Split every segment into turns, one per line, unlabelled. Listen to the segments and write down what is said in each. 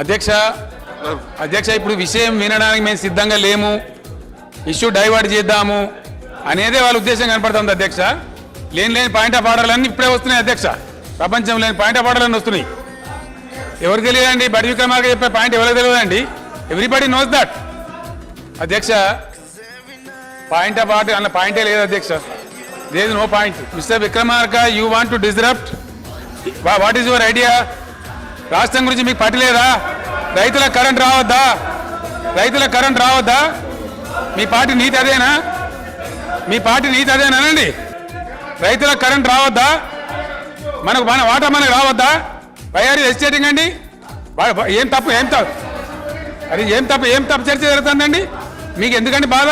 అధ్యక్ష అధ్యక్ష ఇప్పుడు విషయం వినడానికి మేము సిద్ధంగా లేము. ఇష్యూ డైవర్ట్ చేద్దాము అనేదే వాళ్ళ ఉద్దేశం కనపడుతుంది అధ్యక్ష. లేని లేని పాయింట్ ఆఫ్ ఆర్డర్లన్నీ ఇప్పుడే వస్తున్నాయి అధ్యక్ష. ప్రపంచం లేని పాయింట్ ఆఫ్ ఆర్డర్లన్నీ వస్తున్నాయి. ఎవరు తెలియదండి? బడి విక్రమార్క చెప్పే పాయింట్ ఎవరికి తెలియదండి? ఎవ్రీబడి నోస్ దట్ అధ్యక్ష పాయింట్ ఆఫ్ ఆర్డర్ అన్న పాయింటే లేదు అధ్యక్ష. There no point Mr Vikramarka you want to disrupt what is your idea రాష్ట్రం గురించి మీకు పట్టలేదా రైతుల కరెంట్ రావద్దా? రైతుల కరెంట్ రావద్దా? మీ పార్టీ నీతి అదేనా? మీ పార్టీ నీతి అదేనానండి రైతుల కరెంట్ రావద్దా? మనకు మన వాటా మనకు రావద్దా? వైఆర్ ఎస్టేటింగ్ అండి? ఏం తప్పు ఏం తప్పు? అది ఏం తప్పు ఏం తప్పు చర్చ జరుగుతుందండి? మీకు ఎందుకండి బాధ?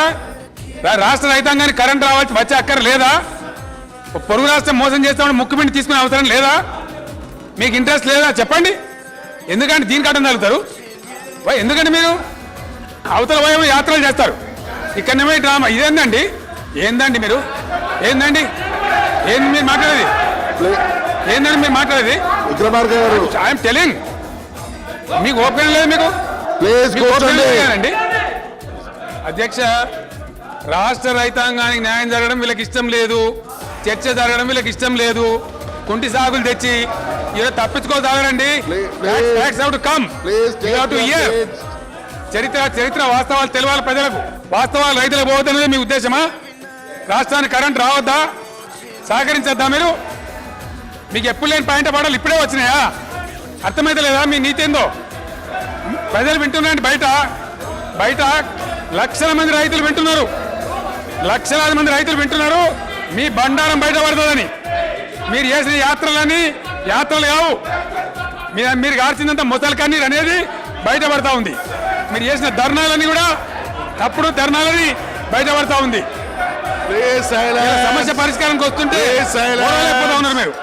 రాష్ట్ర రైతాంగానికి కరెంట్ రావచ్చు వచ్చే అక్కర లేదా? పొరుగు రాష్ట్రం మోసం చేస్తామని ముక్కుపిండి తీసుకునే అవసరం లేదా? మీకు ఇంట్రెస్ట్ లేదా? చెప్పండి. ఎందుకంటే దీనికి అడ్డం తగులుతారు? ఎందుకండి మీరు? అవతల వైపు యాత్రలు చేస్తారు. ఇక్కడనేమో డ్రామా. ఇదేందండి? ఏందండి మీరు? ఏందండి? ఏంది మీరు మాట్లాడేది? ఏందండి మీరు మాట్లాడేది?
విక్రమార్క గారు.
I'm telling. మీకు ఓపెన్ లేదు మీకు? లేదండి అధ్యక్ష రాష్ట్ర రైతాంగానికి న్యాయం జరగడం వీళ్ళకి ఇష్టం లేదు. చర్చ జరగడం వీళ్ళకి ఇష్టం లేదు. కుంటి సాగులు తెచ్చి ఇలా తప్పించుకోసాగరండి. కమ్
ప్లీజ్
టు ఇయర్ చరిత్ర చరిత్ర వాస్తవాలు తెలియాలి ప్రజలకు. వాస్తవాలు రైతులకు పోవద్దనేది మీ ఉద్దేశమా? రాష్ట్రానికి కరెంట్ రావద్దా? సహకరించద్దా మీరు? మీకు ఎప్పుడు లేని పాయింట్ పడాలి ఇప్పుడే వచ్చినాయా? అర్థమైతే లేదా మీ నీతి ఏందో? ప్రజలు వింటున్నారండి బయట బయట లక్షల మంది రైతులు వింటున్నారు. లక్షలాది మంది రైతులు వింటున్నారు. మీ బండారం బయట పడుతుందని. మీరు చేసిన యాత్రలని యాత్రలు కావు. మీరు మీరు గార్చినంత ముసలి కన్నీరు అనేది బయటపడతా ఉంది. మీరు చేసిన ధర్నాలని కూడా తప్పుడు ధర్నాలని బయటపడతా ఉంది. సమస్య పరిష్కారానికి వస్తుంటే ఉన్నారు మీరు.